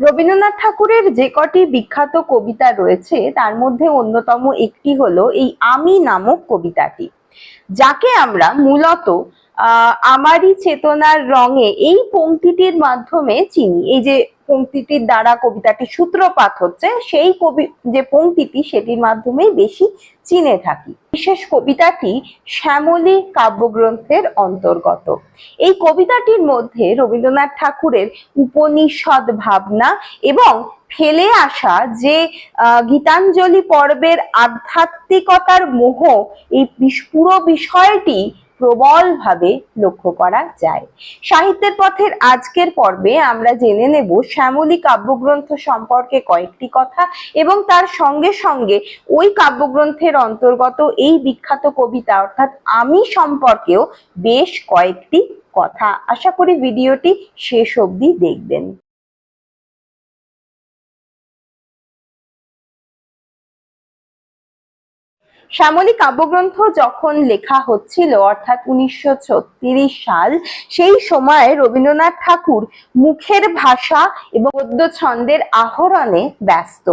রবীন্দ্রনাথ ঠাকুরের যে কটি বিখ্যাত কবিতা রয়েছে, তার মধ্যে অন্যতম একটি হলো এই আমি নামক কবিতাটি। যাকে আমরা মূলত আমারই চেতনার রঙে এই পঙ্ক্তিটির মাধ্যমে চিনি। এই যে পংক্তিটির দ্বারা কবিতাটি সূত্রপাত হচ্ছে, সেই কবি, যে পংক্তিটি সেটির মাধ্যমেই বেশি চিনে থাকি। বিশেষ কবিতাটি শ্যামলী কাব্যগ্রন্থের অন্তর্গত। এই কবিতাটির মধ্যে রবীন্দ্রনাথ ঠাকুরের উপনিষদ ভাবনা এবং ফেলে আসা যে গীতাঞ্জলি পর্বের আধ্যাত্মিকতার মোহ, এই পুরো বিষয়টি প্রবলভাবে লক্ষ্য করা যায়। সাহিত্যের পথের আজকের পর্বে আমরা জেনে নেব শ্যামলী কাব্যগ্রন্থ সম্পর্কে কয়েকটি কথা এবং তার সঙ্গে সঙ্গে ওই কাব্যগ্রন্থের অন্তর্গত এই বিখ্যাত কবিতা অর্থাৎ আমি সম্পর্কেও বেশ কয়েকটি কথা। আশা করি ভিডিওটি শেষ অবধি দেখবেন। শ্যামলী কাব্যগ্রন্থ যখন লেখা হচ্ছিল, অর্থাৎ উনিশশো ছত্রিশ সাল, সেই সময় রবীন্দ্রনাথ ঠাকুর মুখের ভাষা এবং গদ্য ছন্দের আহরণে ব্যস্ত।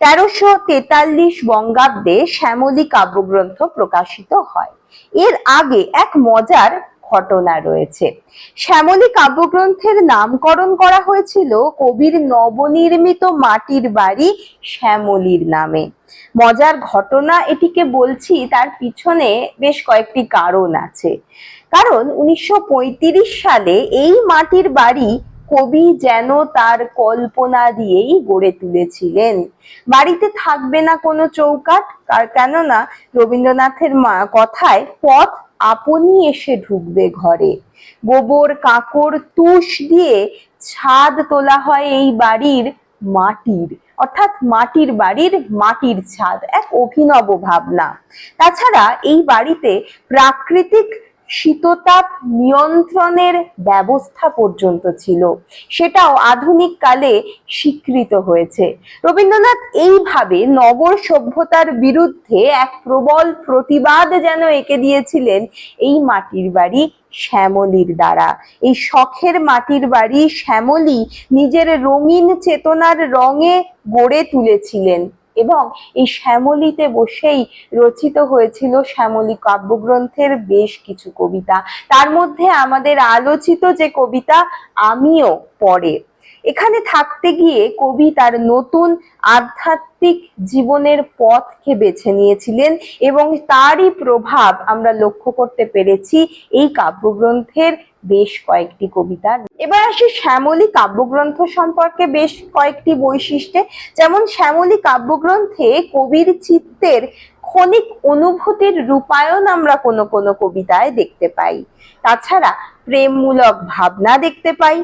তেরোশো তেতাল্লিশ বঙ্গাব্দে শ্যামলী কাব্যগ্রন্থ প্রকাশিত হয়। এর আগে এক মজার ঘটনা রয়েছে। শ্যামলী কাব্যগ্রন্থের নামকরণ করা হয়েছিল কবির নবনির্মিত মাটির বাড়ি শ্যামলীর নামে। মজার ঘটনা এটিকে বলছি, তার পিছনে বেশ কয়েকটি কারণ আছে। কারণ উনিশশো পঁয়ত্রিশ সালে এই মাটির বাড়ি কবি যেন তার কল্পনা দিয়েই গড়ে তুলেছিলেন। বাড়িতে থাকবে না কোনো চৌকাট কেননা রবীন্দ্রনাথের মা কথায় পথ আপনি এসে ঢুকবে ঘরে। গোবর কাকড় তুষ দিয়ে ছাদ তোলা হয় এই বাড়ির মাটির, অর্থাৎ মাটির বাড়ির মাটির ছাদ, এক অভিনব ভাবনা। তাছাড়া এই বাড়িতে প্রাকৃতিক শীততাপ নিয়ন্ত্রণের ব্যবস্থা পর্যন্ত ছিল। সেটাও আধুনিক কালে স্বীকৃত হয়েছে। রবীন্দ্রনাথ এইভাবে নগর সভ্যতার বিরুদ্ধে এক প্রবল প্রতিবাদ যেন এঁকে দিয়েছিলেন এই মাটির বাড়ি শ্যামলীর দ্বারা। এই শখের মাটির বাড়ি শ্যামলী নিজের রঙিন চেতনার রঙে গড়ে তুলেছিলেন। এবং এই শ্যামলীতে বসেই রচিত হয়েছিল শ্যামলী কাব্যগ্রন্থের বেশ কিছু কবিতা। তার মধ্যে আমাদের আলোচিত যে কবিতা, আমিও পড়ে। এখানে থাকতে গিয়ে কবি তার নতুন আধ্যাত্মিক জীবনের পথকে বেছে নিয়েছিলেন এবং তারই প্রভাব আমরা লক্ষ্য করতে পেরেছি এই কাব্যগ্রন্থের বেশ কয়েকটি কবিতা। এবার আসি শ্যামলী কাব্যগ্রন্থ সম্পর্কে বেশ কয়েকটি বৈশিষ্ট্যে। যেমন শ্যামলী কাব্যগ্রন্থে কবির চিত্তের ক্ষণিক অনুভূতির রূপায়ণ আমরা কোনো কোনো কবিতায় দেখতে পাই। তাছাড়া প্রেমমূলক ভাবনা দেখতে পাই।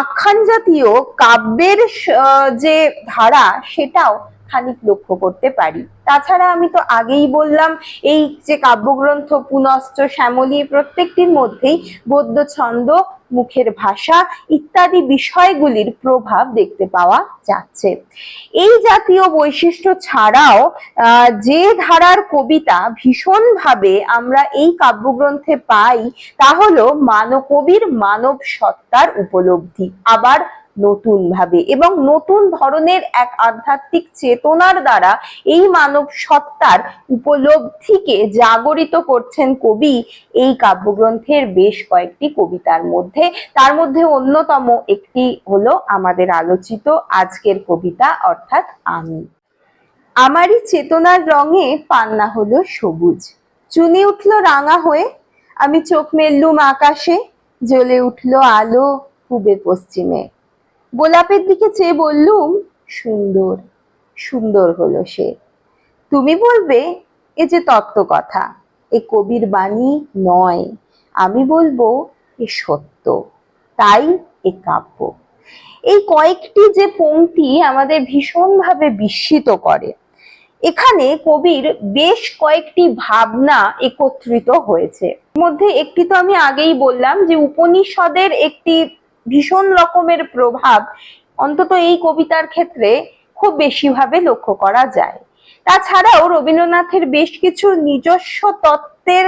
আখ্যান জাতীয় কাব্যের যে ধারা সেটাও খানিক লক্ষ্য করতে পারি। তাছাড়া আমি তো আগেই বললাম, এই যে কাব্যগ্রন্থ পুনশ্চ শ্যামলী প্রত্যেকটির মধ্যেই গদ্য ছন্দ, মুখের ভাষা ইত্যাদি বিষয়গুলির প্রভাব দেখতে পাওয়া যাচ্ছে। এই জাতীয় বৈশিষ্ট্য ছাড়াও যে ধারার কবিতা ভীষণভাবে আমরা এই কাব্যগ্রন্থে পাই, তা হলো মানকবির মানব সত্তার উপলব্ধি। আবার নতুন ভাবে এবং নতুন ধরনের এক আধ্যাত্মিক চেতনার দ্বারা এই মানব সত্তার উপলব্ধিকে জাগরিত করছেন কবি এই কাব্যগ্রন্থের বেশ কয়েকটি কবিতার মধ্যে। তার মধ্যে অন্যতম একটি হলো আমাদের আলোচিত আজকের কবিতা, অর্থাৎ আমি। আমারই চেতনার রঙে পান্না হলো সবুজ। চুনি উঠল রাঙা হয়ে, আমি চোখ মেললুম আকাশে, জ্বলে উঠল আলো, পূবে পশ্চিমে। গোলাপের দিকে চেয়ে বললুম, সুন্দর সুন্দর হলো সে। তুমি বলবে, এ যে তত্ত্ব কথা, এ কবির বাণী নয়। আমি বলব, এ সত্য, তাই এ কাব্য। এই কয়েকটি যে পংক্তি আমাদের ভীষণভাবে বিস্মিত করে। এখানে কবির বেশ কয়েকটি ভাবনা একত্রিত হয়েছে। মধ্যে একটি তো আমি আগেই বললাম যে উপনিষদের একটি ভীষণ রকমের প্রভাব অন্তত এই কবিতার ক্ষেত্রে খুব বেশিভাবে লক্ষ্য করা যায়। তাছাড়াও রবীন্দ্রনাথের বেশ কিছু নিজস্ব তত্ত্বের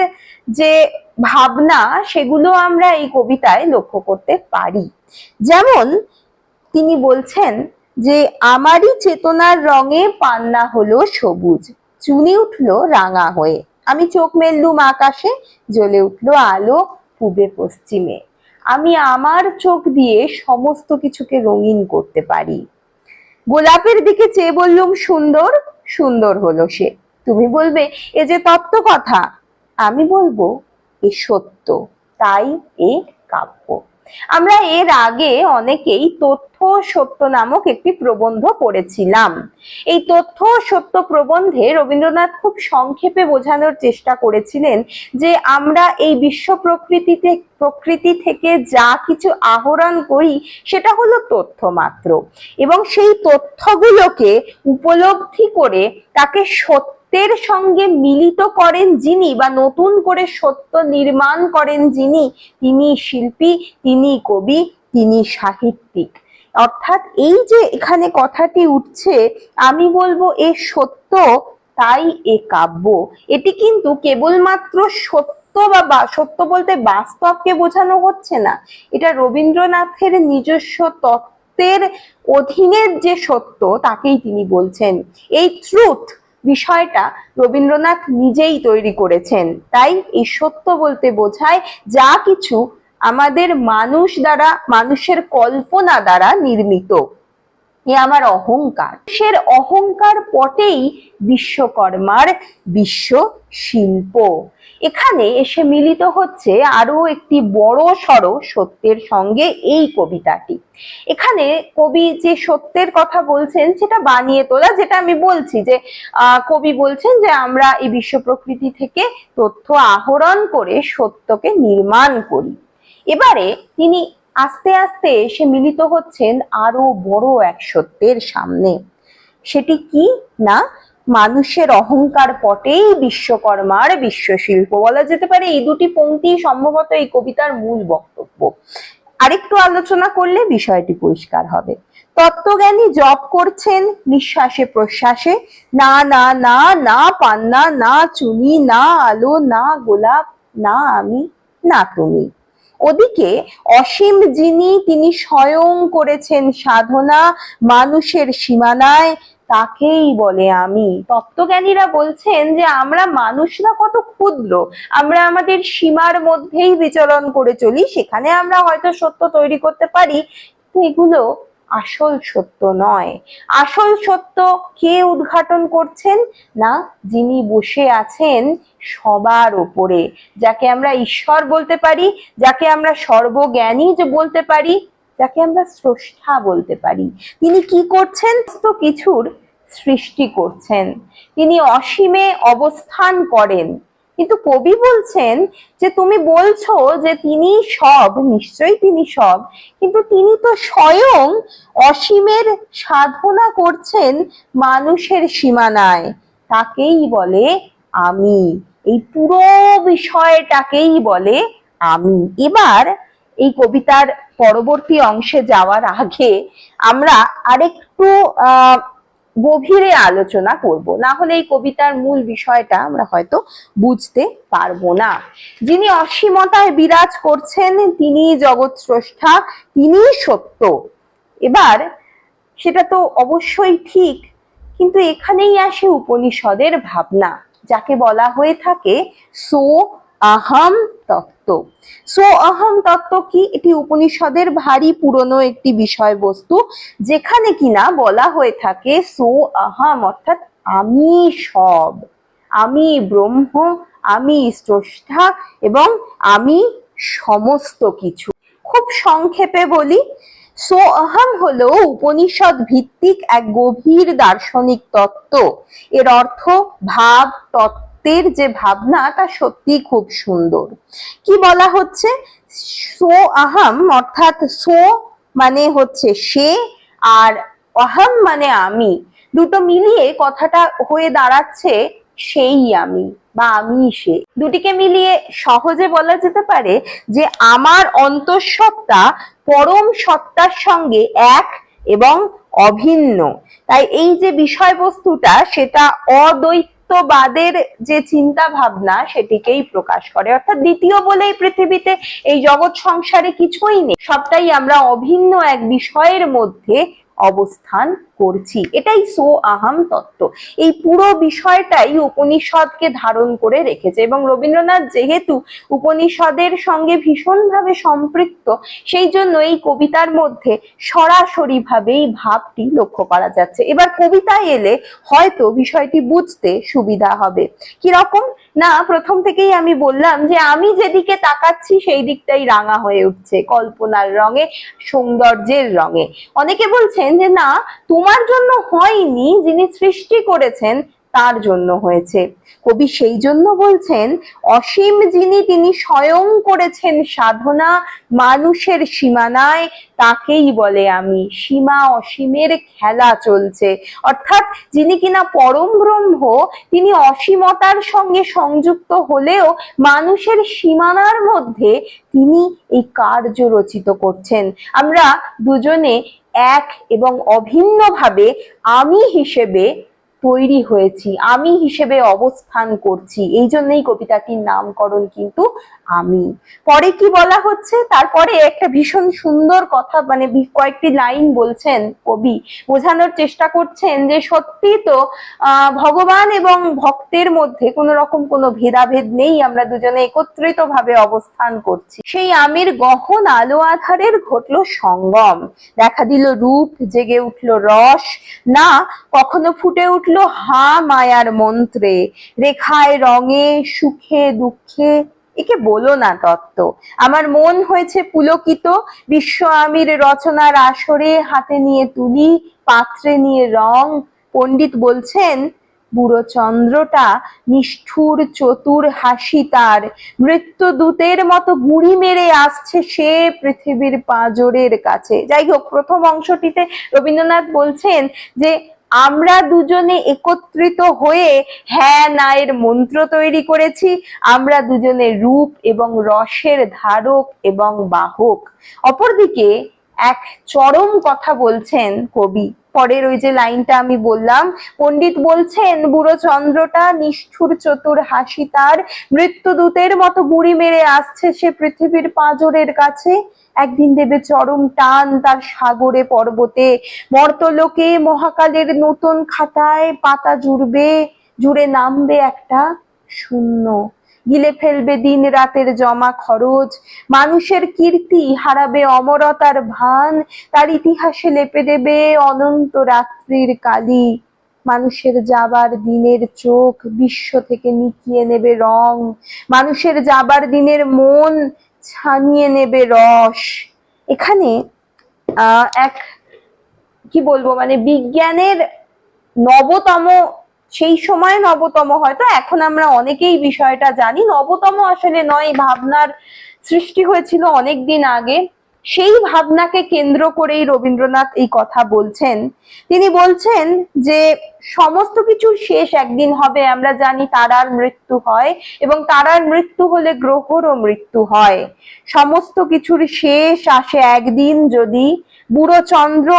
যে ভাবনা, সেগুলো আমরা এই কবিতায় লক্ষ্য করতে পারি। যেমন তিনি বলছেন যে, আমারই চেতনার রঙে পান্না হলো সবুজ, চুনি উঠল রাঙা হয়ে। আমি চোখ মেললুম আকাশে, জ্বলে উঠল আলো, পূবে পশ্চিমে। আমি আমার চোখ দিয়ে সমস্ত কিছুকে রঙিন করতে পারি। গোলাপের দিকে চেয়ে বললুম, সুন্দর সুন্দর হলো সে। তুমি বলবে, এ যে তত্ত্ব কথা। আমি বলব, এ সত্য, তাই এ কাব্য। আমরা এর আগে অনেকেই তথ্য সত্য নামক একটি প্রবন্ধ পড়েছিলাম। এই তথ্য সত্য প্রবন্ধে রবীন্দ্রনাথ খুব সংক্ষেপে বোঝানোর চেষ্টা করেছিলেন যে আমরা এই বিশ্ব প্রকৃতিতে, প্রকৃতি থেকে যা কিছু আহরণ করি, সেটা হলো তথ্য মাত্র। এবং সেই তথ্যগুলোকে উপলব্ধি করে তাকে সত্যের সঙ্গে মিলিত করেন যিনি বা নতুন করে সত্য নির্মাণ করেন যিনি, তিনি শিল্পী, তিনি কবি, তিনি সাহিত্যিক। অর্থাৎ এই যে এখানে কথাটি উঠছে, আমি বলব এ সত্য, তাই এ কাব্য। এটি কিন্তু কেবলমাত্র সত্য বা বা- সত্য বলতে বাস্তবকে বোঝানো হচ্ছে না। এটা রবীন্দ্রনাথের নিজস্ব তত্ত্বের অধীনের যে সত্য, তাকেই তিনি বলছেন। এই ট্রুথ বিষয়টা রবীন্দ্রনাথ নিজেই তৈরি করেছেন। তাই এই সত্য বলতে বোঝায় যা কিছু আমাদের মানুষ দ্বারা, মানুষের কল্পনা দ্বারা নির্মিত। এ আমার অহংকার। সের অহংকার পটেই বিশ্বকর্মার বিশ্ব শিল্প এখানে এসে মিলিত হচ্ছে আরও একটি বড় সড় সত্যের সঙ্গে এই কবিতাটি। এখানে কবি যে সত্যের কথা বলছেন, সেটা বানিয়ে তোলা, যেটা আমি বলছি যে কবি বলছেন যে, আমরা এই বিশ্ব প্রকৃতি থেকে তথ্য আহরণ করে সত্যকে নির্মাণ করি। এবারে তিনি আস্তে আস্তে এসে মিলিত হচ্ছেন আরও বড় এক সত্যের সামনে। সেটি কি না? মানুষের অহংকার পটেই বিশ্বকর্মার বিশ্বশিল্প বলা যেতে পারে। এই দুটি পংক্তি সম্ভবত এই কবিতার মূল বক্তব্য। আরেকটু আলোচনা করলে বিষয়টি পরিষ্কার হবে। তত্ত্বজ্ঞানী জপ করছেন নিঃশ্বাসে প্রশ্বাসে। না না না না, পান্না, না, চুনি, না, আলো, না, গোলাপ, না, আমি, না, তুমি। ওদিকে অসীম যিনি, তিনি স্বয়ং করেছেন সাধনা মানুষের সীমানায়, তাকেই বলে আমি। তত্ত্বজ্ঞানীরা বলছেন যে, আমরা মানুষরা কত ক্ষুদ্র, আমরা আমাদের সীমার মধ্যেই বিচরণ করে চলি, সেখানে আমরা হয়তো সত্য তৈরি করতে পারি। এগুলো আসল সত্য নয়। আসল সত্য কে উদ্ঘাটন করছেন? না, যিনি বসে আছেন সবার ওপরে যাকে আমরা ঈশ্বর বলতে পারি, যাকে আমরা সর্বজ্ঞানী যে বলতে পারি, যাকে আমরা স্রষ্টা বলতে পারি। তিনি কি করছেন? তো কিছুর সৃষ্টি করছেন। তিনি অসীমে অবস্থান করেন। কিন্তু কবি বলছেন যে তুমি বলছো যে তিনি সব, নিশ্চয়ই তিনি সব, কিন্তু তিনি তো স্বয়ং অসীমের সাধনা করছেন মানুষের সীমানায়। তাকেই বলে আমি। এই পুরো বিষয়টাকেই বলে আমি। এবার এই কবিতার পরবর্তী অংশে যাওয়ার আগে আমরা আরেকটু, আহ গভীরে আলোচনা করব। না হলে এই কবিতার মূল বিষয়টা আমরা হয়তো বুঝতে পারব না। যিনি অসীমতায় বিরাজ করছেন, তিনি জগৎ স্রষ্টা তিনি সত্য। এবার সেটা তো অবশ্যই ঠিক, কিন্তু এখানেই আসে উপনিষদের ভাবনা, যাকে বলা হয়ে থাকে সো আহম তত্ত্ব। সো আহম তত্ত্ব কি? এটি উপনিষদের ভারী পুরনো একটি বিষয়বস্তু যেখানে কিনা বলা হয়ে থাকে সো আহম অর্থাৎ আমি সব। আমি ব্রহ্ম, আমি স্রষ্টা এবং আমি সমস্ত কিছু। খুব সংক্ষেপে বলি, সো আহম হলো উপনিষদ ভিত্তিক এক গভীর দার্শনিক তত্ত্ব। এর অর্থ ভাব তত্ত্বের যে ভাবনা, তা সত্যি খুব সুন্দর। কি বলা হচ্ছে? সো আহম, অর্থাৎ সো মানে হচ্ছে সে, আর অহম মানে আমি। দুটো মিলিয়ে কথাটা হয়ে দাঁড়াচ্ছে সেই আমি বা আমি সে। দুটিকে মিলিয়ে সহজে বলা যেতে পারে যে আমার অন্তঃসত্ত্বা পরম সত্তার সঙ্গে এক এবং অভিন্ন। তাই এই যে বিষয়বস্তুটা, সেটা অদ্বৈতবাদের যে চিন্তা ভাবনা সেটিকেই প্রকাশ করে। অর্থাৎ দ্বিতীয় বলে এই পৃথিবীতে এই জগৎ সংসারে কিছুই নেই। সবটাই আমরা অভিন্ন এক বিষয়ের মধ্যে অবস্থান করছি। এটাই সো আহাম তত্ত্ব। এই পুরো বিষয়টাই উপনিষদকে ধারণ করে রেখেছে এবং রবীন্দ্রনাথ যেহেতু উপনিষদের সঙ্গে ভীষণভাবে সম্পৃক্ত, সেই জন্য এই কবিতার মধ্যে সরাসরি ভাবে এই ভাবটি লক্ষ্য করা যাচ্ছে। এবার কবিতায় এলে হয়তো বিষয়টি বুঝতে সুবিধা হবে। কীরকম? না, প্রথম থেকেই আমি বললাম যে আমি যেদিকে তাকাচ্ছি সেই দিকটাই রাঙা হয়ে উঠছে কল্পনার রঙে, সৌন্দর্যের রঙে। অনেকে বলছেন যে না, তোমার জন্য হয়নি যিনি সৃষ্টি করেছেন, তার জন্য হয়েছে। কবি সেই জন্য বলছেন, অসীম যিনি তিনি স্বয়ং করেছেন সাধনা, মানুষের সীমানায় তাকেই বলে আমি। সীমা অসীমের খেলা চলছে। অর্থাৎ যিনি কিনা পরম ব্রহ্ম, তিনি অসীমতার সঙ্গে সংযুক্ত হলেও মানুষের সীমানার মধ্যে তিনি এই কার্য রচিত করছেন। আমরা দুজনে এক এবং অভিন্নভাবে আমি হিসেবে তৈরি হয়েছি, আমি হিসেবে অবস্থান করছি, এই জন্যই কবিতাটির নামকরণ কিন্তু আমি। পরে কি বলা হচ্ছে? তারপরে একটা ভীষণ সুন্দর কথা মানে কয়েকটি লাইন বলছেন কবি। বোঝানোর চেষ্টা করছেন যে সত্যি তো ভগবান এবং ভক্তের মধ্যে কোনো রকম কোনো ভেদাভেদ নেই, আমরা দুজনে একত্রিত ভাবে অবস্থান করছি। সেই আমির গহন আলো আধারের ঘটলো সঙ্গম। দেখা দিল রূপ, জেগে উঠল রস। না, কখনো ফুটে উঠল হা মায়ার মন্ত্রে, রেখায় রঙে, সুখে, দুঃখে। একে বলো না তত্ত্ব। আমার মন হয়েছে পুলকিত, বিশ্ব আমির রচনার আসরে হাতে নিয়ে তুলি, পাত্রে নিয়ে রং। পণ্ডিত বলছেন, বুড়ো চন্দ্রটা নিষ্ঠুর চতুর হাসি তার। মৃত্যুদূতের মতো গুড়ি মেরে আসছে সে পৃথিবীর পাঁজরের কাছে। যাই হোক, প্রথম অংশটিতে রবীন্দ্রনাথ বলছেন যে আমরা দুজনে একত্রিত হয়ে হ্যাঁ নায়ের মন্ত্র তৈরি করেছি। আমরা দুজনে রূপ এবং রসের ধারক এবং বাহক। অপরদিকে এক চরম কথা বলছেন কবি। পরের ওই যে লাইনটা আমি বললাম, পণ্ডিত বলছেন, বুড়ো চন্দ্রটা নিষ্ঠুর চতুর হাসি তার মৃত্যুদূতের মতো গুড়ি মেরে আসছে সে পৃথিবীর পাঁজরের কাছে। একদিন দেবে চরম টান তার সাগরে পর্বতে। মর্তলোকে মহাকালের নতুন খাতায় পাতা জুড়বে, জুড়ে নামবে একটা শূন্য। গিলে ফেলবে দিন রাতের জমা খরচ। মানুষের কীর্তি হারাবে অমরতার ভান। তার ইতিহাসে লেপে দেবে অনন্ত রাত্রির কালি। মানুষের যাবার দিনের চোখ বিশ্ব থেকে নিকিয়ে নেবে রং। মানুষের যাবার দিনের মন ছানিয়ে নেবে রস। এখানে এক, কি বলব মানে বিজ্ঞানের নবতম সেই সময় নবতম হয়তো, এখন আমরা অনেকেই বিষয়টা জানি। নবতম আসলে নয় ভাবনার সৃষ্টি হয়েছিল অনেক দিন আগে। সেই ভাবনাকে কেন্দ্র করেই রবীন্দ্রনাথ এই কথা বলছেন। তিনি বলছেন যে, সমস্ত কিছুর শেষ, একদিন হবে, আমরা জানি তারার মৃত্যু হয়, এবং তারার মৃত্যু হলে গ্রহরও মৃত্যু হয়। সমস্ত কিছুর শেষ আসে একদিন যদি বুড়ো চন্দ্র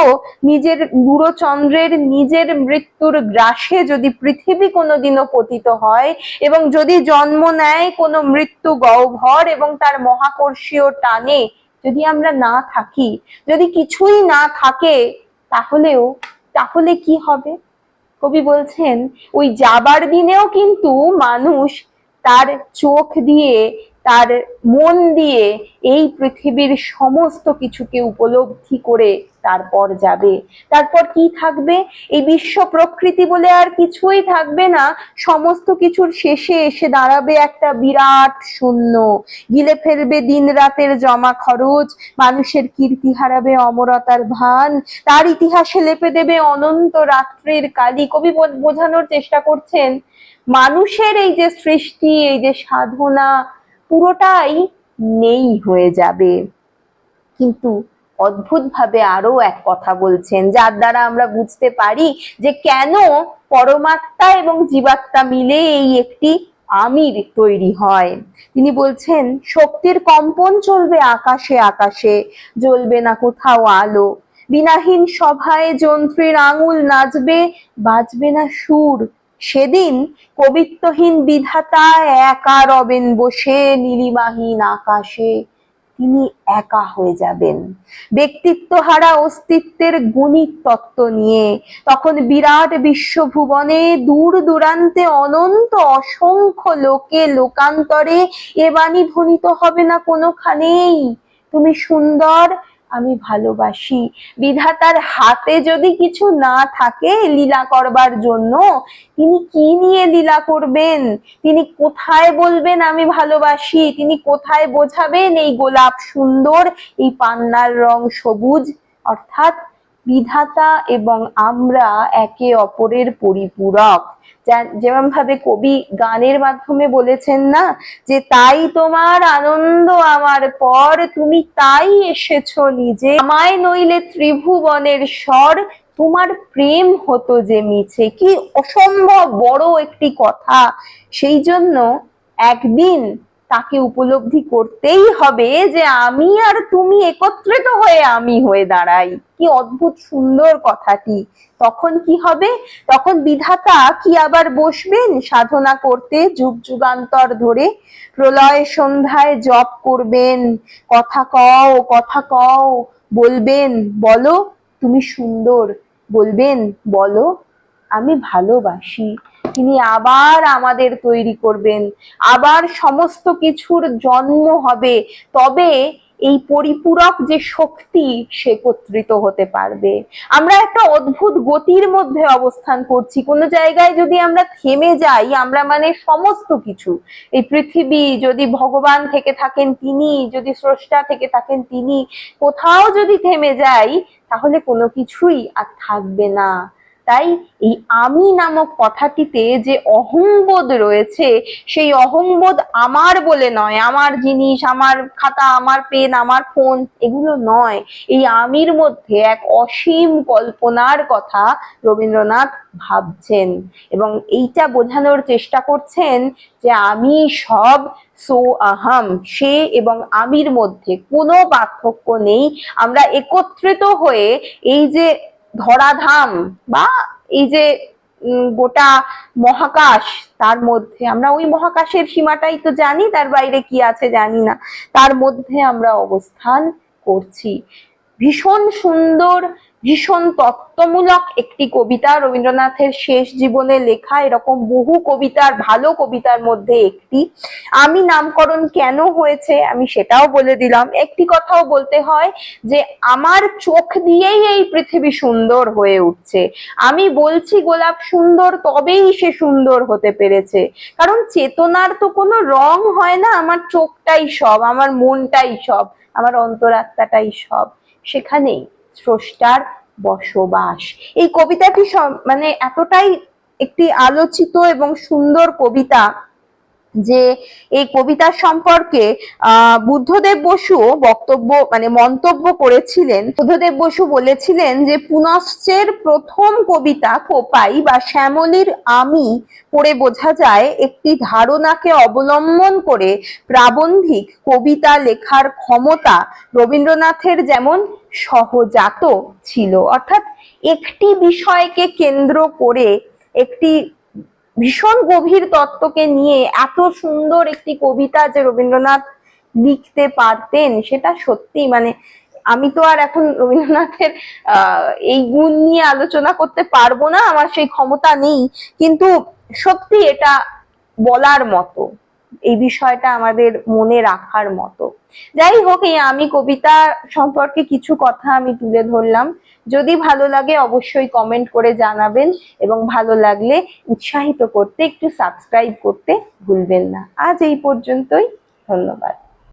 নিজের, বুড়ো চন্দ্রের নিজের মৃত্যুর গ্রাসে যদি পৃথিবী কোনোদিনও পতিত হয় এবং যদি জন্ম নেয় কোনো মৃত্যু গহ্বর এবং তার মহাকর্ষীয় টানে, যদি আমরা না থাকি, যদি কিছুই না থাকে, তাহলেও, তাহলে কি হবে? কবি বলছেন, ওই যাবার দিনেও কিন্তু মানুষ তার চোখ দিয়ে তার মন দিয়ে এই পৃথিবীর সমস্ত কিছুকে উপলব্ধি করে তারপর যাবে। তারপর কি থাকবে? এই বিশ্ব প্রকৃতি বলে আর কিছুই থাকবে না। সমস্ত কিছুর শেষে এসে দাঁড়াবে একটা বিরাট শূন্য। গিলে ফেলবে দিন রাতের জমা খরচ, মানুষের কীর্তি হারাবে অমরতার ভান, তার ইতিহাসে লেপে দেবে অনন্ত রাত্রির কালী। কবি বোঝানোর চেষ্টা করছেন, মানুষের এই যে সৃষ্টি, এই যে সাধনা পুরোটাই নেই হয়ে যাবে। কিন্তু অদ্ভুতভাবে আরও এক কথা বলছেন, যার দ্বারা আমরা বুঝতে পারি যে কেন পরমাত্মা এবং জীবাত্মা মিলে এই একটি আমির তৈরি হয়। তিনি বলছেন, শক্তির কম্পন চলবে আকাশে আকাশে, জ্বলবে না কোথাও আলো। বিনাহীন সভায় যন্ত্রীর আঙুল নাচবে, বাজবে না সুর। সেদিন কবিত্বহীন বিধাতা একা রবেন বসে নীলিমাহীন আকাশে। তিনি একা হয়ে যাবেন। ব্যক্তিত্বহারা অস্তিত্বের গুণিক তত্ত্ব নিয়ে তখন বিরাট বিশ্বভুবনে দূর দূরান্তে অনন্ত অসংখ্য লোকে লোকান্তরে এ বাণী ধ্বনিত হবে না কোনোখানেই। তুমি সুন্দর আমি ভালোবাসি। বিধাতার হাতে যদি কিছু না থাকে লীলা করবার জন্য, তিনি কি নিয়ে লীলা করবেন? তিনি কোথায় বলবেন আমি ভালোবাসি? তিনি কোথায় বোঝাবেন এই গোলাপ সুন্দর, এই পান্নার রং সবুজ? অর্থাৎ বিধাতা এবং আমরা একে অপরের পরিপূরক। যেমন ভাবে কবি গানের মাধ্যমে বলেছেন না, যে তাই তোমার আনন্দ আমার পর, তুমি তাই এসেছ নিজে। আমায় নইলে ত্রিভুবনের স্বর, তোমার প্রেম হতো যে মিছে। কি অসম্ভব বড় একটি কথা। সেই জন্য একদিন তাকে উপলব্ধি করতেই হবে যে আমি আর তুমি একত্রিত হয়ে আমি হয়ে দাঁড়াই। কি অদ্ভুত সুন্দর কথাটি। তখন কি হবে? তখন বিধাতা কি আবার বসবেন সাধনা করতে যুগ যুগান্তর ধরে? প্রলয় সন্ধ্যায় জপ করবেন, কথা কও কথা কও, বলবেন, বলো, তুমি সুন্দর। বলবেন, বলো, আমি ভালোবাসি। তিনি আবার আমাদের তৈরি করবেন। আবার সমস্ত কিছুর জন্ম হবে। তবে এই পরিপূরক যে শক্তি সে একত্রিত হতে পারবে। আমরা একটা অদ্ভুত গতির মধ্যে অবস্থান করছি। কোনো জায়গায় যদি আমরা থেমে যাই, আমরা মানে সমস্ত কিছু। এই পৃথিবী যদি ভগবান থেকে থাকেন তিনি, যদি স্রষ্টা থেকে থাকেন তিনি, কোথাও যদি থেমে যাই, তাহলে কোনো কিছুই আর থাকবে না। তাই এই আমি নামক কথাটিতে যে অহংবোধ রয়েছে, সেই অহংবোধ আমার বলে নয়, আমার জিনিস, আমার খাতা, আমার পেন, আমার ফোন, এগুলো নয়। এই আমির মধ্যে এক অসীম কল্পনার কথা রবীন্দ্রনাথ ভাবছেন এবং এইটা বোঝানোর চেষ্টা করছেন যে আমি সব সো আহাম, সে এবং আমির মধ্যে কোনো পার্থক্য নেই। আমরা একত্রিত হয়ে এই যে ধরাধাম বা এই যে গোটা মহাকাশ তার মধ্যে আমরা ওই মহাকাশের সীমাটাই তো জানি, তার বাইরে কি আছে জানি না। তার মধ্যে আমরা অবস্থান করছি। ভীষণ সুন্দর ভীষণ তত্ত্বমূলক একটি কবিতা। রবীন্দ্রনাথের শেষ জীবনে লেখা এরকম বহু কবিতার, ভালো কবিতার মধ্যে একটি। আমি নামকরণ কেন হয়েছে আমি সেটাও বলে দিলাম। একটি কথাও বলতে হয় যে, আমার চোখ দিয়েই এই পৃথিবী সুন্দর হয়ে উঠছে। আমি বলছি গোলাপ সুন্দর, তবেই সে সুন্দর হতে পেরেছে। কারণ চেতনার তো কোনো রং হয় না, আমার চোখটাই সব, আমার মনটাই সব, আমার অন্তরাত্মাটাই সব। সেখানেই স্রষ্টার বসবাস। এই কবিতাটি মানে এতটাই একটি আলোচিত এবং সুন্দর কবিতা যে এই কবিতা সম্পর্কে আহ বুদ্ধদেব বসু বক্তব্য মানে মন্তব্য করেছিলেন। বুদ্ধদেব বসু বলেছিলেন যে, পুনশ্চের প্রথম কবিতা কোপাই বা শ্যামলীর আমি পড়ে বোঝা যায়, একটি ধারণাকে অবলম্বন করে প্রাবন্ধিক কবিতা লেখার ক্ষমতা রবীন্দ্রনাথের যেমন সহজাত ছিল। অর্থাৎ একটি বিষয়কে কেন্দ্র করে একটি ভীষণ গভীর তত্ত্বকে নিয়ে এত সুন্দর একটি কবিতা যে রবীন্দ্রনাথ লিখতে পারতেন, সেটা সত্যি মানে আমি তো আর এখন রবীন্দ্রনাথের এই গুণ নিয়ে আলোচনা করতে পারব না, আমার সেই ক্ষমতা নেই। কিন্তু সত্যি এটা বলার মতো। এই বিষয়টা আমাদের মনে রাখার মতো। যাই হোক, এই আমি কবিতা সম্পর্কে কিছু কথা আমি তুলে ধরলাম। যদি ভালো লাগে, অবশ্যই কমেন্ট করে জানাবেন এবং ভালো লাগলে উৎসাহিত করতে, একটু সাবস্ক্রাইব করতে ভুলবেন না। আজ এই পর্যন্তই। ধন্যবাদ।